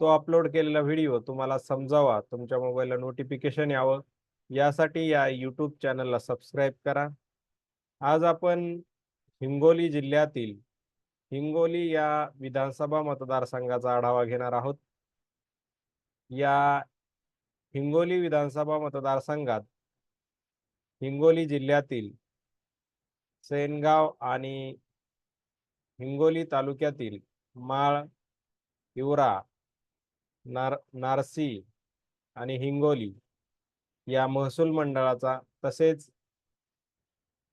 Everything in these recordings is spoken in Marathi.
तो अपलोड केलेला व्हिडिओ तुम्हाला समजावा. तुमच्या मोबाईलला नोटिफिकेशन यावं. यासाठी या यूट्यूब चॅनलला सबस्क्राईब करा. आज आपण हिंगोली जिल्ह्यातील हिंगोली या विधानसभा मतदारसंघाचा आढावा घेणार आहोत. या हिंगोली विधानसभा मतदारसंघात हिंगोली जिल्ह्यातील सेनगाव आणि हिंगोली तालुक्यातील माळ हिवरा नार नारसी आणि हिंगोली या महसूल मंडळाचा तसेच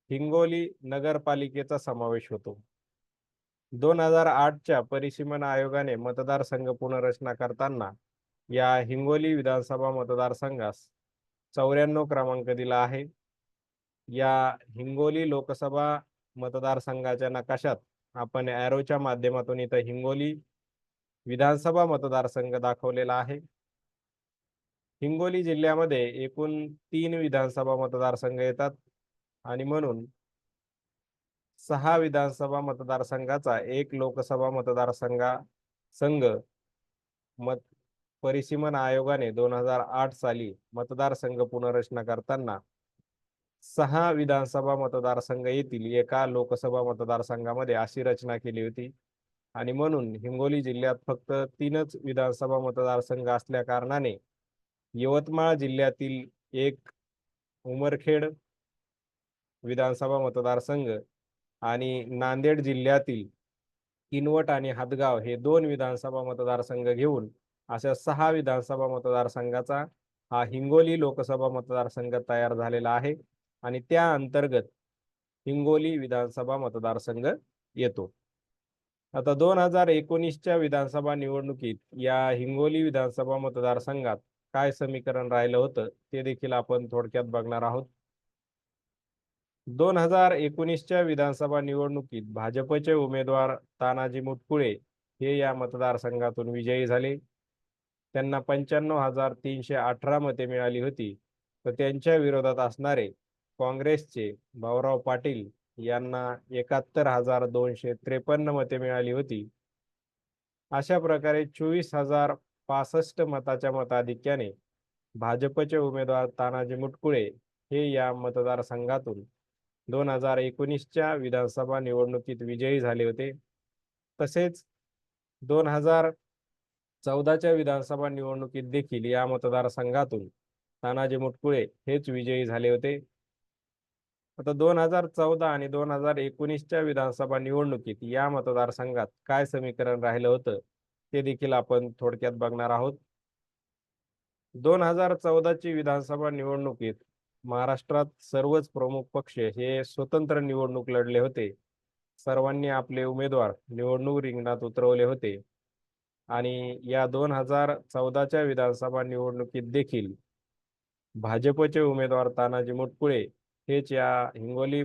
हिंगोली नगरपालिकेचा समावेश होतो. दोन हजार आठच्या परिसीमन आयोगाने मतदारसंघ पुनर्रचना करताना या हिंगोली विधानसभा मतदारसंघास चौऱ्याण्णव क्रमांक दिला आहे. या हिंगोली लोकसभा मतदारसंघाच्या नकाशात आपण ॲरोच्या माध्यमातून इथं हिंगोली विधानसभा मतदारसंघ दाखवलेला आहे. हिंगोली जिल्ह्यामध्ये एकूण तीन विधानसभा मतदारसंघ येतात आणि म्हणून सहा विधानसभा मतदारसंघाचा एक लोकसभा मतदारसंघा संघ मत परिसीमन आयोगाने दोन हजार आठ साली मतदारसंघ पुनर्रचना करताना सहा विधानसभा मतदारसंघ येथील एका लोकसभा मतदारसंघामध्ये अशी रचना केली होती. आणि म्हणून हिंगोली जिल्ह्यात फक्त तीनच विधानसभा मतदारसंघ असल्या कारणाने यवतमाळ जिल्ह्यातील एक उमरखेड विधानसभा मतदारसंघ आणि नांदेड जिल्ह्यातील किनवट आणि हदगाव हे दोन विधानसभा मतदारसंघ घेऊन अशा सहा विधानसभा मतदारसंघाचा हा हिंगोली लोकसभा मतदारसंघ तयार झालेला आहे आणि त्या अंतर्गत हिंगोली विधानसभा मतदारसंघ येतो. आता दोन हजार एकोणीसच्या विधानसभा निवडणुकीत या हिंगोली विधानसभा मतदारसंघात काय समीकरण राहिलं होतं ते देखील आपण थोडक्यात बघणार आहोत. दोन हजार एकोणीसच्या विधानसभा निवडणुकीत भाजपचे उमेदवार तानाजी मुटकुळे हे या मतदारसंघातून विजयी झाले. त्यांना पंच्याण्णव हजार तीनशे अठरा मते मिळाली होती. तर त्यांच्या विरोधात असणारे काँग्रेसचे भाऊराव पाटील यांना एकाहत्तर हजार दोनशे त्रेपन्न मते मिळाली होती. अशा प्रकारे चोवीस हजार पासष्ट मताच्या मताधिक्याने भाजपचे उमेदवार तानाजी मुटकुळे हे या मतदारसंघातून दोन हजार एकोणीसच्या विधानसभा निवडणुकीत विजयी झाले होते. तसेच दोन हजार चौदाच्या विधानसभा निवडणुकीत देखील या मतदारसंघातून तानाजी मुटकुळे हेच विजयी झाले होते. आता दोन हजार चौदा आणि दोन हजार एकोणीसच्या विधानसभा निवडणुकीत या मतदारसंघात काय समीकरण राहिलं होतं ते देखील आपण थोडक्यात बघणार आहोत. दोन हजार चौदाची विधानसभा निवडणुकीत महाराष्ट्रात सर्वच प्रमुख पक्ष हे स्वतंत्र निवडणूक लढले होते. सर्वांनी आपले उमेदवार निवडणूक रिंगणात उतरवले होते. आणि या दोन हजार चौदाच्या विधानसभा निवडणुकीत देखील भाजपचे उमेदवार तानाजी मुटकुळे हेच या हिंगोली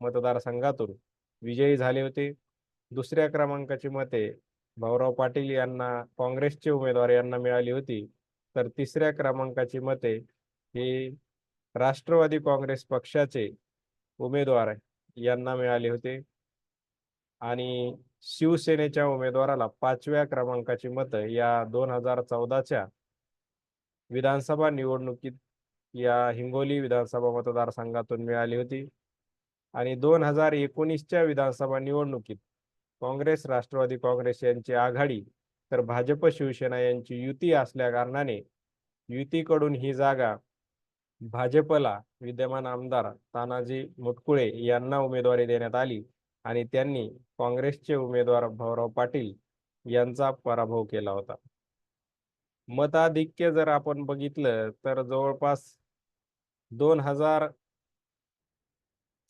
मतदारसंघातून विजयी झाले होते. दुसऱ्या क्रमांकाची मते भाऊराव पाटील यांना काँग्रेसचे उमेदवार यांना मिळाली होती. तर तिसऱ्या क्रमांकाची मते ही राष्ट्रवादी काँग्रेस पक्षाचे उमेदवार यांना मिळाले होते. आणि शिवसेनेच्या उमेदवाराला पाचव्या क्रमांकाची मतं या दोन हजार चौदाच्या विधानसभा निवडणुकीत या हिंगोली विधानसभा मतदारसंघातून मिळाली होती. आणि दोन हजार एकोणीसच्या विधानसभा निवडणुकीत काँग्रेस राष्ट्रवादी काँग्रेस यांची आघाडी तर भाजप शिवसेना यांची युती असल्या कारणाने युतीकडून ही जागा भाजपला विद्यमान आमदार तानाजी मुटकुळे यांना उमेदवारी देण्यात आली आणि त्यांनी काँग्रेसचे उमेदवार भाऊराव पाटील यांचा पराभव केला होता. मताधिक्य जर आपण बघितलं तर जवळपास दोन हजार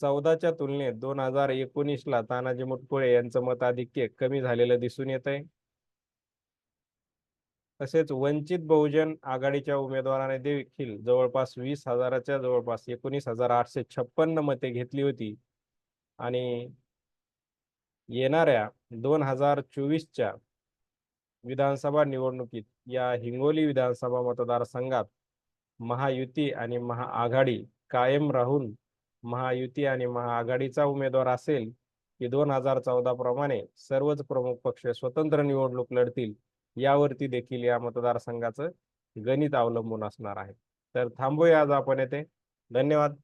चौदाच्या तुलनेत दोन हजार एकोणीसला तानाजी मुटकुळे यांचं मताधिक्य कमी झालेलं दिसून येत आहे तसेच वंचित बहुजन आघाडीच्या उमेदवाराने देखील जवळपास वीस हजाराच्या जवळपास एकोणीस हजार आठशे छप्पन्न मते घेतली होती. आणि येणाऱ्या दोन हजार चोवीसच्या विधानसभा निवडणुकीत या हिंगोली विधानसभा मतदारसंघात महायुती आणि महाआघाडी कायम राहून महायुती आणि महाआघाडीचा उमेदवार असेल की दोन हजार चौदा प्रमाणे सर्वच प्रमुख पक्ष स्वतंत्र निवडणूक लढतील यावरती देखील या मतदारसंघाचं गणित अवलंबून असणार आहे. तर थांबूया आज आपण येथे. धन्यवाद.